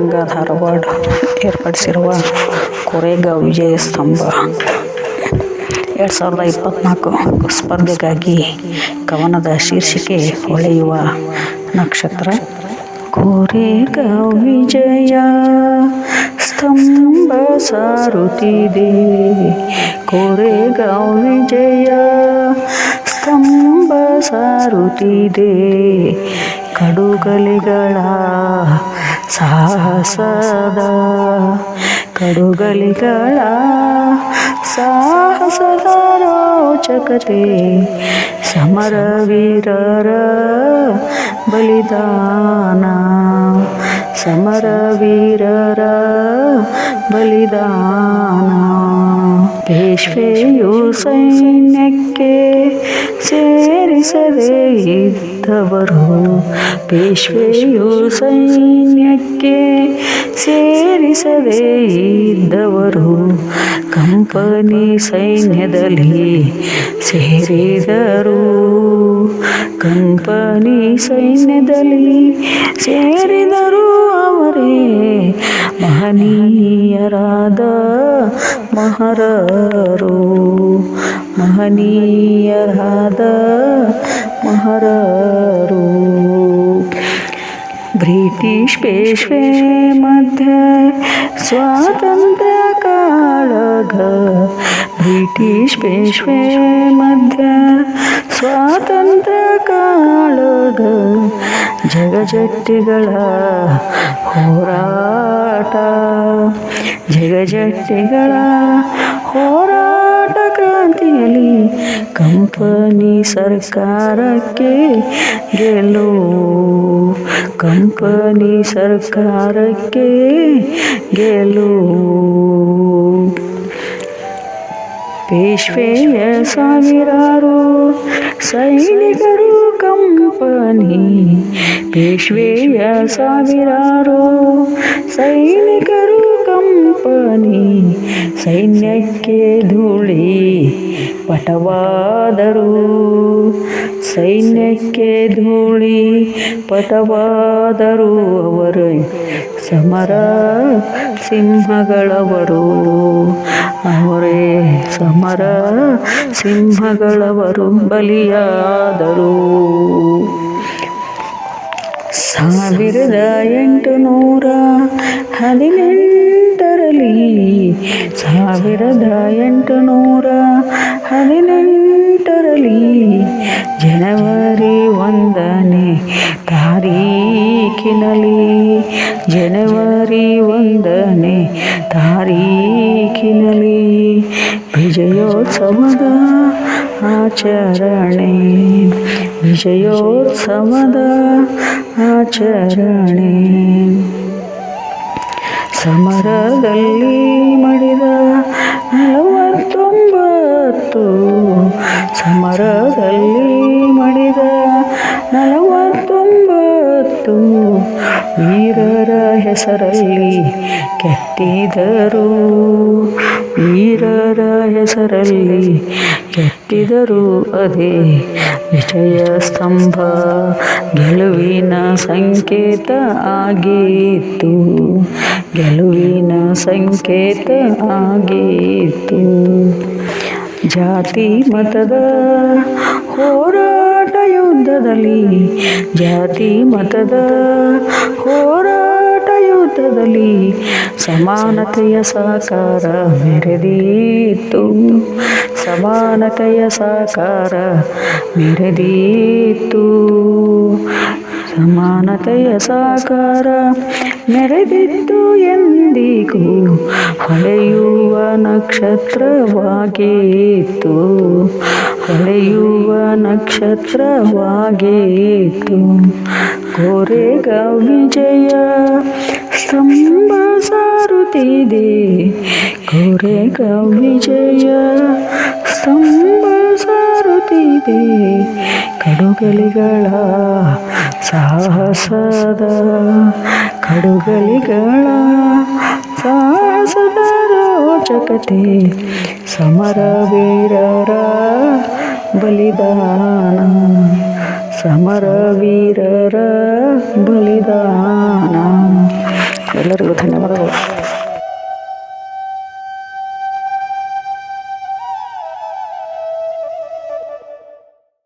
ಕನಕರಂಗ ಧಾರವಾಡ ಏರ್ಪಡಿಸಿರುವ ಕೊರೆಗಾಂವ್ ವಿಜಯ ಸ್ತಂಭ. ಎರಡು ಸಾವಿರದ ಇಪ್ಪತ್ತ್ನಾಲ್ಕು ಸ್ಪರ್ಧೆಗಾಗಿ ಕವನದ ಶೀರ್ಷಿಕೆ ಹೊಳೆಯುವ ನಕ್ಷತ್ರ. ಕೊರೆಗಾಂವ್ ವಿಜಯ ಸ್ತಂಭ ಸಾರುತ್ತಿದೆ. ಕೊರೆಗಾಂವ್ ವಿಜಯ ಸ್ತಂಭ ಸಾರುತ್ತಿದೆ. ಕಡುಗಲಿಗಳ ಸಾಹಸದ ಕಡುಗಲಿಗಳ ಸಾಹಸದ ರೋಚಕತೆ ಸಮರವೀರರ ಬಲಿದಾನ ಸಮರ ವೀರರ ಬಲಿದಾನ. ಪೇಶ್ವೆಯು ಸೈನ್ಯಕ್ಕೆ ಸೇರಿಸದೇ ಇದ್ದವರು ಪೇಶ್ವೆಯು ಸೈನ್ಯಕ್ಕೆ ಸೇರಿಸದೇ ಇದ್ದವರು. ಕಂಪನಿ ಸೈನ್ಯದಲ್ಲಿ ಸೇರಿದರು. ಕಂಪನಿ ಸೈನ್ಯದಲ್ಲಿ ಸೇರಿದರು ಅವರೇ. ಮಹನೀಯರಾದ ಮಹರರು. ಮಹನೀಯರಾದ ಬ್ರಿಟಿಷ್ ಪೇಶ್ವೆ ಮಧ್ಯ ಸ್ವಾತಂತ್ರ್ಯ ಕಾಳಗ ಬ್ರಿಟಿಷ್ ಪೇಶ್ವೆ ಮಧ್ಯ ಸ್ವಾತಂತ್ರ್ಯ ಕಾಳಗ ಜಗಜಟ್ಟಿಗಳ ಹೋರಾಟ ಜಗಜಟ್ಟಿಗಳ ಹೋರಾಟ ಕ್ರಾಂತಿಯಲ್ಲಿ ಕಂಪನಿ ಸರ್ಕಾರಕ್ಕೆ ಗೆಲುವು ಕಂಪನಿ ಸರ್ಕಾರಕ್ಕೆ ಗೆಲುವು ಪೇಶ್ವೆಯ ಸಾವಿರಾರು ಸೈನಿಕರು ಕಂಪನಿ ಪೇಶ್ವೆಯ ಸಾವಿರಾರು ಸೈನಿಕರು ಕಂಪನಿ ಸೈನ್ಯಕ್ಕೆ ಧೂಳಿ ಪಟವಾದರು. ಸೈನ್ಯಕ್ಕೆ ಧೂಳಿ ಪಟವಾದರು ಅವರು. ಸಮರ ಸಿಂಹಗಳವರು. ಅವರೇ ಸಮರ ಸಿಂಹಗಳವರು ಬಲಿಯಾದರು. ಸಾವಿರದ ಎಂಟುನೂರ ಹದಿನೆಂಟರಲ್ಲಿ ಸಾವಿರದ ಎಂಟುನೂರ ಹದಿನೆಂಟರಲ್ಲಿ ಜನವರಿ ಒಂದನೇ ತಾರೀಖಿನಲ್ಲಿ, ಜನವರಿ ಒಂದನೇ ತಾರೀಖಿನಲ್ಲಿ ವಿಜಯೋತ್ಸವದ ಆಚರಣೆ ವಿಜಯೋತ್ಸವದ ಆಚರಣೆ. ಸಮರದಲ್ಲಿ ಮಡಿದ ನಲವತ್ತೊಂಬತ್ತು ಸಮರದಲ್ಲಿ ಮಣಿದ ನಲವತ್ತೊಂಬತ್ತು ವೀರರ ಹೆಸರಲ್ಲಿ ಕೆತ್ತಿದರು. ವೀರರ ಹೆಸರಲ್ಲಿ ಕೆತ್ತಿದರು. ಅದೇ ವಿಜಯ ಸ್ತಂಭ ಗೆಲುವಿನ ಸಂಕೇತ ಆಗಿತ್ತು. ಗೆಲುವಿನ ಸಂಕೇತ ಆಗಿತ್ತು. ಜಾತಿ ಮತದ ಹೋರಾಟ ಯುದ್ಧದಲ್ಲಿ ಜಾತಿ ಮತದ ಹೋರಾಟ ಯುದ್ಧದಲ್ಲಿ ಸಮಾನತೆಯ ಸಾಕಾರ ಮೆರೆದೀತು ಸಮಾನತೆಯ ಸಾಕಾರ ಮೆರೆದೀತು ಸಮಾನತೆಯ ಸಾಕಾರ ಮೆರೆದಿತ್ತು ಎಂದಿಗೂ ಹೊಳೆಯುವ ನಕ್ಷತ್ರವಾಗಿತ್ತು. ಹೊಳೆಯುವ ನಕ್ಷತ್ರವಾಗೇತು ಕೋರೆಗ ವಿಜಯ ಸ್ತಂಭ ಸಾರುತ್ತಿದೆ. ಕೋರೆಗ ವಿಜಯ ಸ್ತಂಭ ಸಾರುತ್ತಿದೆ. ಕಡುಗಲಿಗಳ ಸಾಹಸದ ಕಡುಗಲಿಗಳ ಸಾಹಸದ ಸಮರ ವೀರರ ಬಲಿದಾನ ಸಮರ ವೀರರ ಬಲಿದಾನ. ಎಲ್ಲರಿಗೂ ಧನ್ಯವಾದಗಳು.